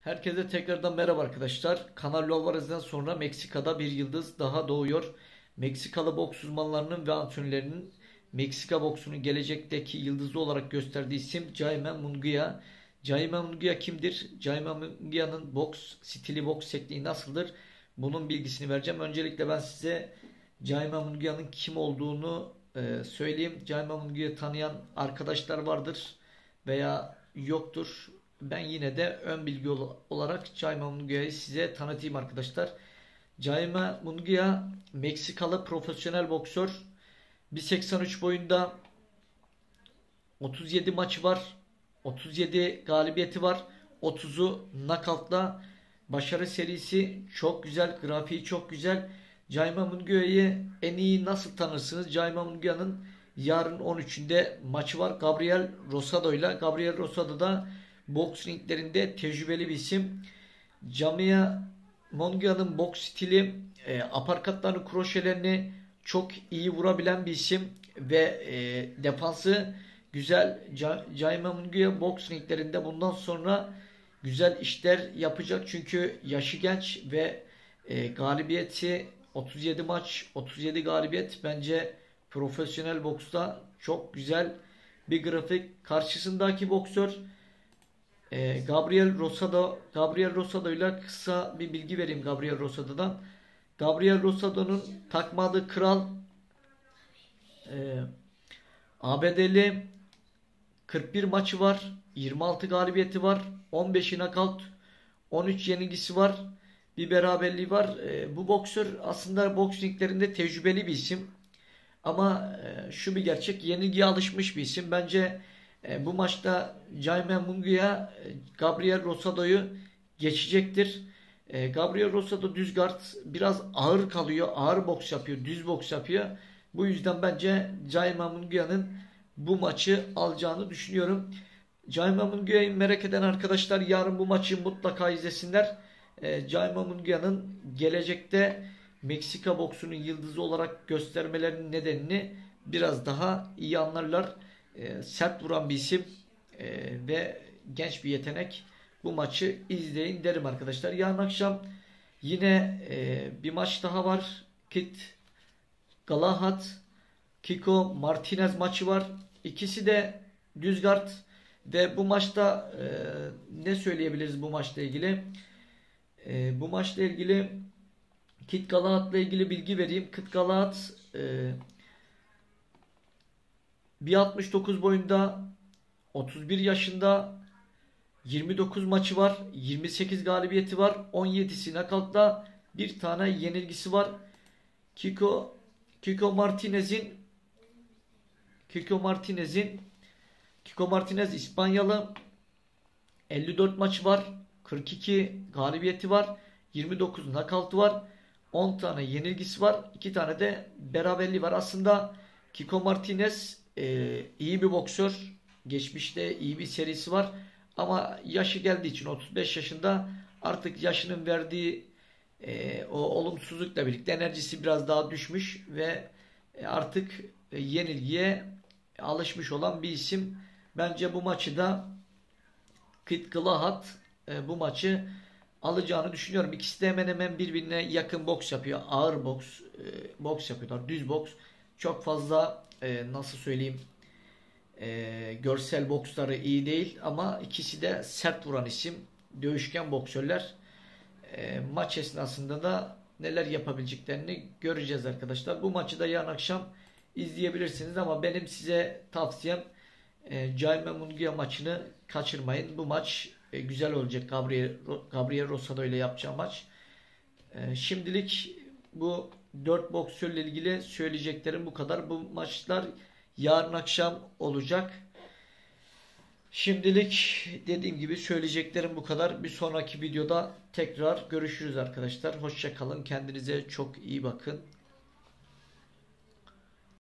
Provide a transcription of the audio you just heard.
Herkese tekrardan merhaba arkadaşlar. Canelo Alvarez'den sonra Meksika'da bir yıldız daha doğuyor. Meksikalı boks uzmanlarının ve antrenörlerinin Meksika boksunun gelecekteki yıldızı olarak gösterdiği isim Jaime Munguia. Jaime Munguia kimdir? Jaime Munguia'nın boks stili, boks tekniği nasıldır? Bunun bilgisini vereceğim. Öncelikle ben size Jaime Munguia'nın kim olduğunu e, söyleyeyim. Jaime Munguia'yı tanıyan arkadaşlar vardır veya yoktur ben yine de ön bilgi olarak Jaime Munguia'yı size tanıtayım arkadaşlar. Jaime Munguia Meksikalı profesyonel boksör. 1.83 boyunda 37 maçı var. 37 galibiyeti var. 30'u knockout'la başarı serisi çok güzel. Grafiği çok güzel. Jaime Munguia'yı en iyi nasıl tanırsınız? Jaime Munguia'nın yarın 13'ünde maçı var. Gabriel Rosado ile. Gabriel Rosado da boks ringlerinde tecrübeli bir isim. Camia Mongia'nın boks stili e, aparkatlarını, kroşelerini çok iyi vurabilen bir isim ve e, defansı güzel. Jaime Mungia boks ringlerinde bundan sonra güzel işler yapacak çünkü yaşı genç ve e, galibiyeti 37 maç 37 galibiyet bence profesyonel boksta çok güzel bir grafik. Karşısındaki boksör e, Gabriel Rosado Gabriel Rosado ile kısa bir bilgi vereyim Gabriel Rosado'dan. Gabriel Rosado'nun takmadığı kral e, ABD'li 41 maçı var. 26 galibiyeti var. 15'i nakalt. 13 yenilgisi var. Bir beraberliği var. E, bu boksör aslında boks ringlerinde tecrübeli bir isim. Ama e, şu bir gerçek yenilgiye alışmış bir isim. Bence e, bu maçta Jaime Munguia e, Gabriel Rosado'yu geçecektir. E, Gabriel Rosado düz guard biraz ağır kalıyor. Ağır boks yapıyor. Düz boks yapıyor. Bu yüzden bence Jaime Munguia'nın bu maçı alacağını düşünüyorum. Jaime Munguia'yı merak eden arkadaşlar yarın bu maçı mutlaka izlesinler. E, Jaime Munguia'nın gelecekte Meksika boksunun yıldızı olarak göstermelerinin nedenini biraz daha iyi anlarlar e, sert vuran bir isim e, ve genç bir yetenek. Bu maçı izleyin derim arkadaşlar. Yarın akşam yine e, bir maç daha var. Kit Galahad Kiko Martinez maçı var. İkisi de düz guard ve bu maçta e, ne söyleyebiliriz bu maçla ilgili? E, bu maçla ilgili Kit Galahad'la ilgili bilgi vereyim. Kit Galahad e, 1.69 boyunda 31 yaşında 29 maçı var. 28 galibiyeti var. 17'si nakavtla bir tane yenilgisi var. Kiko Kiko Martinez'in Kiko Martinez'in Kiko Martinez İspanyalı 54 maçı var. 42 galibiyeti var. 29 nakavtı var. 10 tane yenilgisi var. 2 tane de beraberliği var. Aslında Kiko Martinez e, iyi bir boksör. Geçmişte iyi bir serisi var. Ama yaşı geldiği için 35 yaşında artık yaşının verdiği e, o olumsuzlukla birlikte enerjisi biraz daha düşmüş ve e, artık e, yenilgiye alışmış olan bir isim. Bence bu maçı da Kit Glahat e, bu maçı alacağını düşünüyorum. İkisi de hemen hemen birbirine yakın boks yapıyor. Ağır boks, e, boks yapıyorlar. Düz boks. Çok fazla e, nasıl söyleyeyim e, görsel boksları iyi değil ama ikisi de sert vuran isim. Dövüşken boksörler. E, maç esnasında da neler yapabileceklerini göreceğiz arkadaşlar. Bu maçı da yarın akşam izleyebilirsiniz ama benim size tavsiyem e, Jaime Munguia maçını kaçırmayın. Bu maç e, güzel olacak Gabriel, Gabriel Rosado ile yapacağı maç. E, şimdilik bu 4 boksörle ilgili söyleyeceklerim bu kadar. Bu maçlar yarın akşam olacak. Şimdilik dediğim gibi söyleyeceklerim bu kadar. Bir sonraki videoda tekrar görüşürüz arkadaşlar. Hoşçakalın. Kendinize çok iyi bakın.